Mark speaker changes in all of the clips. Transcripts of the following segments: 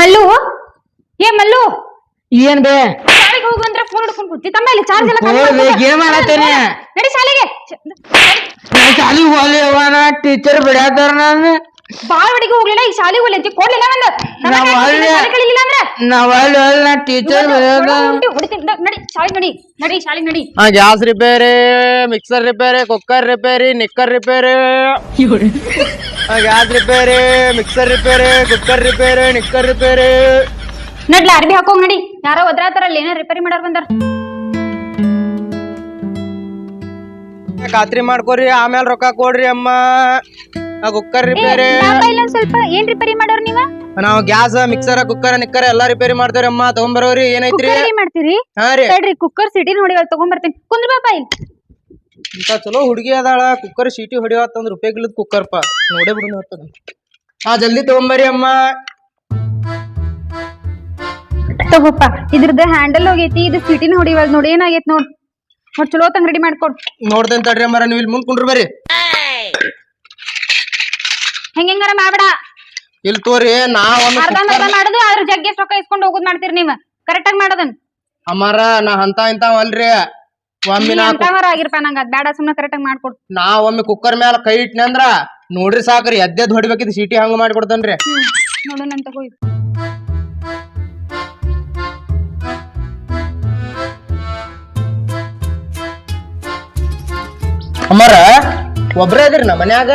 Speaker 1: ಏ ಮಲ್ಲು?
Speaker 2: ಏನ್ ಬೇ?
Speaker 1: ಶಾಲೆಗೆ ಹೋಗು ಅಂದ್ರೆ ಫೋನ್ ಹಿಡ್ಕೊಂಡು ಕೂತಿ. ತಮ್ಮ ಇಲ್ಲಿ ಚಾರ್ಜ್ ಎಲ್ಲ
Speaker 2: ಹೋಗ್ಲಿ, game ಆಡತ್ತೇನೆ.
Speaker 1: ನಡಿ ಶಾಲೆಗೆ.
Speaker 2: ನಾ ಶಾಲಿಗ್ ಹೋಗ್ಲಿವ ಟೀಚರ್ ಬಿಡಾತಾರ ನಾನು.
Speaker 1: ಬಾಳ ಹೊಡಿಗೆ ಹೋಗ್ಲಿಲ್ಲ ಈ ಶಾಲೆಗೆ ಹೋಗ್ಲಿ ಅಂತ ಕೊಡ್ಲಿಲ್ಲ
Speaker 2: ನಾವ್ ಅಲ್ಲೇ-
Speaker 1: ಅಂದ್ರೆ.
Speaker 2: ನಾವ್ ಅಲ್ಲಿ ಹೋಗ್ಲಿ ನಾ ಟೀಚರ್
Speaker 1: ಹೊಡಿತೀನಿ. ನಡಿ ಶಾಲೆಗೆ ನಡಿ ನಡಿ ಶಾಲೆಗೆ ನಡಿ.
Speaker 3: Gas repair mixer repair cooker repair knicker repair. Gas repair mixer repair cooker repair knicker repair.
Speaker 1: ನಡ್ಲ ಅರ್ಬಿ ಹಾಕೋಂಗ್ ನಡಿ. ಯಾರೋ ಒದ್ರಾತಾರಲ್ಲ ಏನೋ ರಿಪೇರಿ ಮಾಡಾರ ಬಂದಾರ.
Speaker 3: ಖಾತ್ರಿ ಮಾಡ್ಕೊರಿ ಆಮೇಲೆ ರೊಕ್ಕ ಕೊಡ್ರಿ ಅಮ್ಮ. ಆ ಕುಕ್ಕರ್ ರಿಪೇರಿ
Speaker 1: ಇಲ್ಲ ಸ್ವಲ್ಪ. ಏನ್ ರಿಪೇರಿ ಮಾಡೋರ್ ನೀವ?
Speaker 3: ನಾವು ಗ್ಯಾಸ್ ಮಿಕ್ಸರ್ ಕುಕ್ಕರ್ ನಿಕ್ಕರ್ ಎಲ್ಲಾ ರಿಪೇರಿ ಮಾಡ್ತೇವ್ರಿ ಅಮ್ಮ. ತಗೊಂಬರೋರಿ ಏನೈತ್ರಿ
Speaker 1: ರಿಪೇರಿ ಮಾಡ್ತೀರಿ?
Speaker 3: ಹಾ ರೀ.
Speaker 1: ತಡ್ರಿ ಕುಕ್ಕರ್ ಸಿಟಿ ನೋಡಿ ಅಲ್ಲಿ ತಗೊಂಬರ್ತೀನಿ. ಕುಂದ್ರ ಬಾಪಾ ಇಲ್ಲಿ.
Speaker 3: ಇಂತ ಚಲೋ ಹುಡುಗಿ ಅದಾಳ. ಕುಕ್ಕರ್ ಶೀಟಿ ರೂಪಾಯಿ ಉಪಯೋಗಿಲ್ಲದ ಕುಕ್ಕರ್ ಪಾ. ನೋಡೇ ಬಿಡು ನೋಡ್ತದ ಹಾ ಜಲ್ದಿ ತಗೊಂಬರಿ ಅಮ್ಮ.
Speaker 1: ತಗೋಪ್ಪ. ಇದ್ರದ್ದು ಹ್ಯಾಂಡಲ್ ಹೋಗೈತಿ ಇದು ಸಿಟಿನ ಹೊಡಿವಲ್ ನೋಡಿ. ಏನಾಗೈತಿ ನೋಡ್. ನೋಡ್ ಚಲೋ ತಂಗ ರೆಡಿ ಮಾಡ್ಕೊಡ್.
Speaker 3: ನೋಡ್ತೇನೆ ತಡ್ರಿ ಅಮ್ಮ ನೀವು ಇಲ್ಲಿ ಮುಂದ್ ಕುಂಡ್ರಿ ಬರ್ರಿ.
Speaker 1: ಹೆಂಗಾರ ಮಾಡ್ಬೇಡ.
Speaker 3: ಇಲ್ ತೋರಿ ನಾ ಒಂದು
Speaker 1: ಅರ್ಧ ಮಾಡುದು ಅದ್ರ ಜಗ್ಗಿ ರೊಕ್ಕ ಇಸ್ಕೊಂಡು ಹೋಗುದ್ ಮಾಡ್ತೀರಿ ನೀವ್. ಕರೆಕ್ಟ್ ಆಗಿ ಮಾಡೋದನ್.
Speaker 3: ಅಮ್ಮಾರ ನಾ ಅಂತ ಇಂತಾವ್ ಅಲ್ರಿ. ಒಮ್ಮೆ ನಾ ಕು-
Speaker 1: ನಂಗ ಅದ್ ಬೇಡ ಸುಮ್ನೆ ಕರೆಕ್ಟ್ ಆಗಿ ಮಾಡ್ಕೊಡ್.
Speaker 3: ನಾ ಒಮ್ಮೆ ಕುಕ್ಕರ್ ಮ್ಯಾಲ ಕೈ ಇಟ್ನಿ ಅಂದ್ರ ನೋಡ್ರಿ ಸಾಕ್ರಿ ಎದ್ದೆದ್ ಹೊಡಿಬೇಕಿದ್ ಸೀಟಿ ಹಂಗ ಮಾಡ್ಕೊಡ್ತೇನ್ರಿ.
Speaker 1: ನೋಡು ಹೋಗಿ.
Speaker 3: ಅಮ್ಮಾರ ಒಬ್ರೇ ಅದಿರಿ ನಾ ಮನ್ಯಾಗ?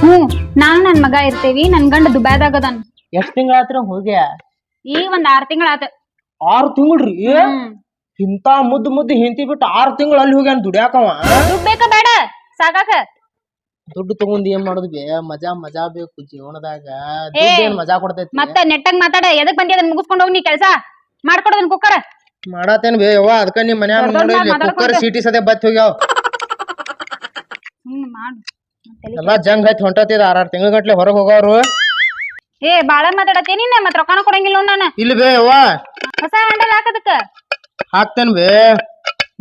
Speaker 1: ಹ್ಮ್. ನಾನ್ ನನ್ ಮಗ ಇರ್ತೇವಿ ನನ್ ಗಂಡ ದುಬೈದಾಗದನ್
Speaker 3: ಎಷ್ಟ್ ತಿಂಗಳ ಆತ್ರ ಹೋಗ್ಯ
Speaker 1: ಈಗ ಒಂದ್ ಆರ್ ತಿಂಗಳ ಆತ
Speaker 3: ಆರ್ ತಿಂಗಳ್ರಿ? ಇಂತ ಮುದ್ದು ಮುದ್ದು ಹಿಂತಿ ಬಿಟ್ಟು ಆರ್ ತಿಂಗಳು ಅಲ್ಲಿ ಹೋಗ್ಯಾನ ದುಡ್ಯಾಕವ
Speaker 1: ದುಡ್ಡು ಬೇಕಾ ಬೇಡ ಸಾಕಾಕ.
Speaker 3: ದುಡ್ಡು ತಗೊಂಡ್ ಏನ್ ಮಾಡುದು ಬೇ? ಮಜಾ ಮಜಾ ಬೇಕು ಜೀವನದಾಗ. ದುಡ್ಡು ಏನ್ ಮಜಾ ಕೊಡ್ತೈತಿ?
Speaker 1: ಮತ್ತ ನೆಟ್ಟಾಗ ಮಾತಾಡ ಎದಕ್ ಬಂದಿ ಅದನ್ನ ಮುಗಿಸ್ಕೊಂಡ್ ಹೋಗಿ ನೀ ಕೆಲ್ಸ? ಮಾಡ್ಕೊಡೋದನ್ ಕುಕ್ಕರ.
Speaker 3: ಮಾಡತ್ತೇನ್ ಬೇ? ಯವ್ವ ಅದಕ್ಕ ನಿಮ್ ಮನ್ಯಾಗ
Speaker 1: ದೊಡ್ಡ್ ದೊಡ್ಡ್
Speaker 3: ನೋಡಿ
Speaker 1: ಮಾತಾಡ್ಕೊಂತ.
Speaker 3: ಕುಕ್ಕರ್ ಸೀಟಿ ಸದ್ಯ ಬತ್ ಹೋಗ್ಯಾವ.
Speaker 1: ಹ್ಮ್ ಮಾಡು.
Speaker 3: ಎಲ್ಲಾ ಜಂಗ್ ಹಚ್ಚಿ ಹೊಂಟತಿದ ಆರ್ ತಿಂಗಳ ಗಟ್ಲೆ ಹೊರಗ್ ಹೋಗೋರು.
Speaker 1: ಏ ಬಾಳ ಮಾತಾಡತೇನಿ ನಿನ್ನ ಮತ್ ರೊಕ್ಕನ ಕೊಡಂಗಿಲ್ಲ ನೋಡ್ ನಾನು.
Speaker 3: ಇಲ್ಲಿ ಬೇ ಯವ್ವ.
Speaker 1: ಹೊಸ ಹ್ಯಾಂಡಲ್ ಹಾಕದಕ್ಕ?
Speaker 3: ಹಾಕ್ತೇನ್ ಬೇ.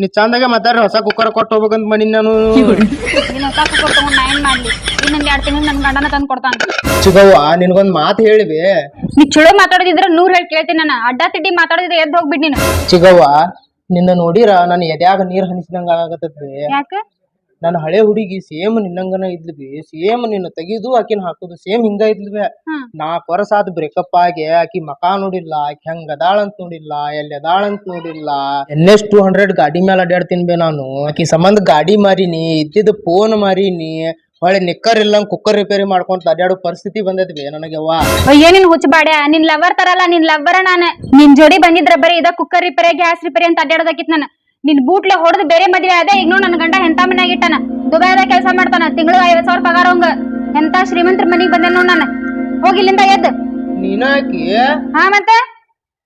Speaker 3: ನೀ ಚಂದಾಗೆ ಮಾತಾಡ್ರಿ ಹೊಸ ಕುಕ್ಕರ್ ಕೊಟ್ಟು ಹೋಗ್ಬೇಕಂತ ಮನಿ ನಾನು.
Speaker 1: ನೀನ್ ಹೊಸ ಕುಕ್ಕರ್ ತಗೊಂಡ್ ನಾ ಏನ್ ಮಾಡ್ಲಿ? ಇನ್ನೊಂದ್ ಎರಡ್ ತಿಂಗಳು ನನ್ ಗಂಡನ ತಂದ್ ಕೊಡ್ತಾನ.
Speaker 3: ಚಿಗವ್ವ ನಿನ್ಗೊಂದ್ ಮಾತು ಹೇಳಿ ಬೇ.
Speaker 1: ನೀ ಚಲೋ ಮಾತಾಡೋದಿದ್ರ ನೂರ್ ಹೇಳಿ ಕೇಳ್ತೀನಿ ನಾನು. ಅಡ್ಡ ತಿಡ್ಡಿ ಮಾತಾಡೋದಿದ್ರೆ ಎದ್ದು ಹೋಗ್ಬಿಡ್ ನೀನು.
Speaker 3: ಚಿಗವ್ವ ನಿನ್ನ ನೋಡಿರ ನನ್ನ ಎದ್ಯಾಗ ನೀರ್ ಹನಿಸಿದಂಗ ಆಗತ್ತೆ
Speaker 1: ಯಾಕ?
Speaker 3: ನನ್ನ ಹಳೆ ಹುಡುಗಿ ಸೇಮ್ ನಿನ್ನಂಗನ ಇದ್ಲು ಬಿ ಸೇಮ್ ನಿನ್ನ ತೆಗೆದು ಆಕಿನ ಹಾಕುದು ಸೇಮ್ ಹಿಂಗ ಇದ್ಲು ಬಿ
Speaker 1: ನಾ
Speaker 3: ನಾಲ್ಕು ವರ್ಷ ಆದ್ ಬ್ರೇಕಪ್ ಆಗಿ ಆಕಿ ಮಕ ನೋಡಿಲ್ಲ ಆಕಿ ಹೆಂಗ ಅದಾಳ ಅಂತ ನೋಡಿಲ್ಲ ಎಲ್ಲಿ ಅದಾಳಂತ ನೋಡಿಲ್ಲ. ಎನ್ ಎಸ್ ಟೂ ಹಂಡ್ರೆಡ್ ಗಾಡಿ ಮೇಲೆ ಅಡ್ಯಾಡ್ತೀನಿ ಬೇ ನಾನು. ಆಕಿ ಸಂಬಂಧ ಗಾಡಿ ಮಾರಿನಿ ಇದ್ದಿದ್ದ ಫೋನ್ ಮಾರಿನಿ ಹೊಳೆ ನಿಕ್ಕರ್ ಇಲ್ಲ ಕುಕ್ಕರ್ ರಿಪೇರಿ ಮಾಡ್ಕೊಂತ ಅಡ್ಯಾಡೋ ಪರಿಸ್ಥಿತಿ ಬಂದೈತಿ ಬೇ ನನಗೆ
Speaker 1: ನಿನ್ ಹುಚ್ಚ ಬಾಡ್ಯ ನಿನ್ ಲವರ್ ತರಲ್ಲ ನಿನ್ ಲವರ್ ನಾನು. ನಿನ್ ಜೋಡಿ ಬಂದಿದ್ರ ಬರೀ ಇದ ಕುಕ್ಕರ್ ರಿಪೇರಿ ಗ್ಯಾಸ್ ರಿಪೇರಿ ಅಂತ ಅಡ್ಡಾಡೋದಕ್ಕಿತ್ ನಾನು. ನಿನ್ ಬೂಟ್ಲ ಹೊಡೆದು ಬೇರೆ ಮದ್ವೆ ಅದೇ ಈಗ ನನ್ನ ಗಂಡ ಎಂತ ಮನ್ಯಾಗ ಇಟ್ಟಾನ. ದುಬೈದಾಗ ಕೆಲಸ ಮಾಡ್ತಾನ ತಿಂಗಳು ಐವತ್ ಸಾವಿರ ಪಗಾರ ಹಂಗ ಎಂತ ಶ್ರೀಮಂತರ ಮನಿಗ್ ಬಂದೆ ನೋಡ್ ನಾನು. ಹೋಗಿ ಇಲ್ಲಿಂದ ಎದ್ದು.
Speaker 3: ನೀನಾಕಿ
Speaker 1: ಹಾ ಮತ್ತೆ?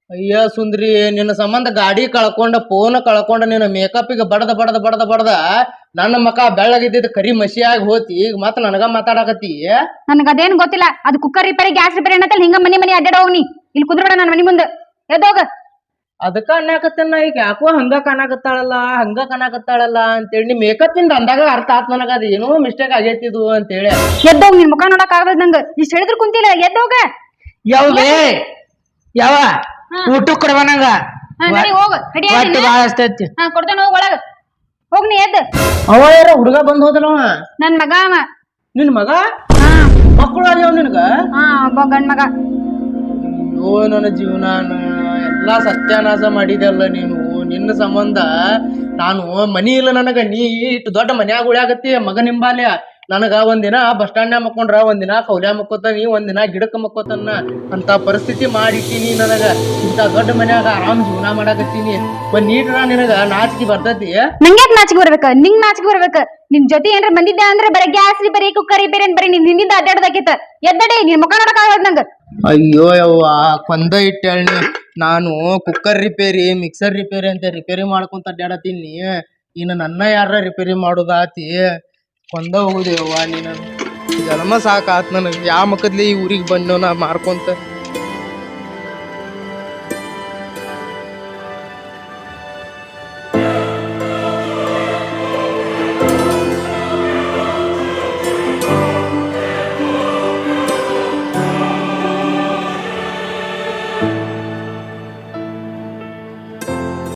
Speaker 3: ಅಯ್ಯ ಸುಂದ್ರಿ ನಿನ್ನ ಸಂಬಂಧ ಗಾಡಿ ಕಳ್ಕೊಂಡ ಫೋನ್ ಕಳ್ಕೊಂಡ ನಿನ್ನ ಮೇಕಪ್ಪಿಗೆ ಬಡದ ಬಡದ ಬಡದ ಬಡದ. ನನ್ನ ಮಕ ಬೆಳ್ಳಗಿದ್ದ ಕರಿ ಮಸಿಯಾಗಿ ಹೋತಿ ಈಗ ಮತ್ತ ನನಗ ಮಾತಾಡಕತ್ತಿ?
Speaker 1: ನನಗ ಅದೇನ್ ಗೊತ್ತಿಲ್ಲ. ಅದು ಕುಕ್ಕರ್ ರಿಪೇರಿ ಗ್ಯಾಸ್ ರಿಪೇರಿ ಅನ್ನತ್ತಲ್ಲ ಹಿಂಗ ಮನಿ ಮನಿ ಅಡ್ಡಾಡ ಹೋಗ್ನಿ ಇಲ್ಲಿ ಕುಂದ್ರಬೇಡ ನನ್ನ ಮನಿ ಮುಂದೆ. ಎದ್ದೋಗ.
Speaker 3: ಅದಕ್ಕ ಅನ್ನಾಕತ್ತೇನ ಈಗ ಯಾಕೋ ಹಂಗ ಕಾಣಕತ್ತಾಳಲ್ಲ ಹಂಗ ಕಾಣಕತ್ತಾಳಲ್ಲ ಅಂತೇಳಿ ನಿಮ್ ಮೇಕಪ್ ಇಂದ ಅಂದಾಗ ಅರ್ಥ ಆತ್ ನನಗ ಅದ ಏನೋ ಮಿಸ್ಟೇಕ್ ಆಗೈತಿದು ಅಂತೇಳಿ.
Speaker 1: ಎದ್ದೋಗ್ ನಿನ್ ಮುಖ ನೋಡಕ್ ಆಗದ್ ನಂಗ ಇಷ್ಟ ಹೇಳಿದ್ರು ಕುಂತಿಲ್ಲ ಎದ್ದೋಗ?
Speaker 2: ಯಾವ ಬೇ ಯಾವ? ಊಟ ಕೊಡವ ನಂಗ?
Speaker 1: ಹಾ ನಡಿ ಹೋಗ್. ಕಡಿ
Speaker 2: ಹೊಟ್ಟೆ ಬಾಳ ಹಸ್ತೈತಿ.
Speaker 1: ಹಾ ಕೊಡ್ತಾನ ಹೋಗ್ ಒಳಗ. ಹೋಗ್ ನೀ ಎದ್ದು.
Speaker 3: ಅವ ಯಾರ ಹುಡುಗ ಬಂದ್ ಹೋದಲವ
Speaker 1: ನನ್ ಮಗ ಅವ.
Speaker 3: ನಿನ್ ಮಗ?
Speaker 1: ಹಾ.
Speaker 3: ಮಕ್ಕಳು ಆಗ್ಯಾವ ನಿನಗ?
Speaker 1: ಹಾ ಒಬ್ಬ ಗಂಡ್ ಮಗ.
Speaker 3: ಅಯ್ಯೋ ನನ್ನ ಜೀವನ ಎಲ್ಲಾ ಸತ್ಯಾನಾಶ ಮಾಡಿದೆಲ್ಲ ನೀನು? ನಿನ್ನ ಸಂಬಂಧ ನಾನು ಮನಿ ಇಲ್ಲ ನನಗ. ನೀ ಇಟ್ಟು ದೊಡ್ಡ ಮನ್ಯಾಗ ಉಳ್ಯಾಗತ್ತಿ ಮಗ ನಿಂಬಾಲ್ಯ ನನಗ ಒಂದಿನ ಬಸ್ ಸ್ಟ್ಯಾಂಡ್ನ್ಯಾಗ ಮಕ್ಕೊಂಡ್ರ ಒಂದಿನ ಕೌಲ್ಯ ನೀ ಒಂದಿನ ಗಿಡಕ್ಕ ಮಕ್ಕೋತನ್ನ. ಅಂತ ಪರಿಸ್ಥಿತಿ ಮಾಡಿಟ್ಟಿನಿ ನನಗ. ಇಂತ ದೊಡ್ಡ ಮನ್ಯಾಗ ಆರಾಮ್ ಜೀವನ ಮಾಡಾಕತ್ತೀನಿ. ಒಂದ್ ನೀಟ್ರ ನಿನಗ ನಾಚಿಕೆ ಬರ್ತೈತಿ.
Speaker 1: ನಂಗೆ ನಾಚಿಕೆ ಬರ್ಬೇಕ? ನಿಂಗ್ ನಾಚಿಕೆ ಬರ್ಬೇಕ? ನಿನ್ ಜೊತೆ ಏನ್ರ ಬಂದಿದ್ದೆ ಅಂದ್ರೆ ಬರೀ ಗ್ಯಾಸ್ ರೀ ಬರೀ ಕುಕ್ಕರಿ ಬೇರೆ ಬರೀ ನಿನ್ ನಿನ್ನಿಂದ ಅಡ್ಡಾಡದಾಕಿತ್ತ ಎದ್ದಡೆ ನಿನ್ ಮುಖ ನೋಡಕ್ ನಂಗ.
Speaker 3: ಅಯ್ಯೋ ಯವ್ವ ಕೊಂದ ಇಟ್ಟೇಳ್ನಿ ನಾನು ಕುಕ್ಕರ್ ರಿಪೇರಿ ಮಿಕ್ಸರ್ ರಿಪೇರಿ ಅಂತ ರಿಪೇರಿ ಮಾಡ್ಕೊಂತ ಅಡ್ಡಾಡತೀನಿ ಇನ್ನು ನನ್ನ ಯಾರ ರಿಪೇರಿ ಮಾಡೋದಾತಿ? ಕೊಂದ ಹೋಗುದೇವ್ವ ನೀನು. ಜನ್ಮ ಸಾಕಾತ್ ನನಗೆ. ಯಾವ ಮಕ್ಕದ್ಲಿ ಈ ಊರಿಗೆ ಬಂದೋ ನಾ ಮಾರ್ಕೊಂತ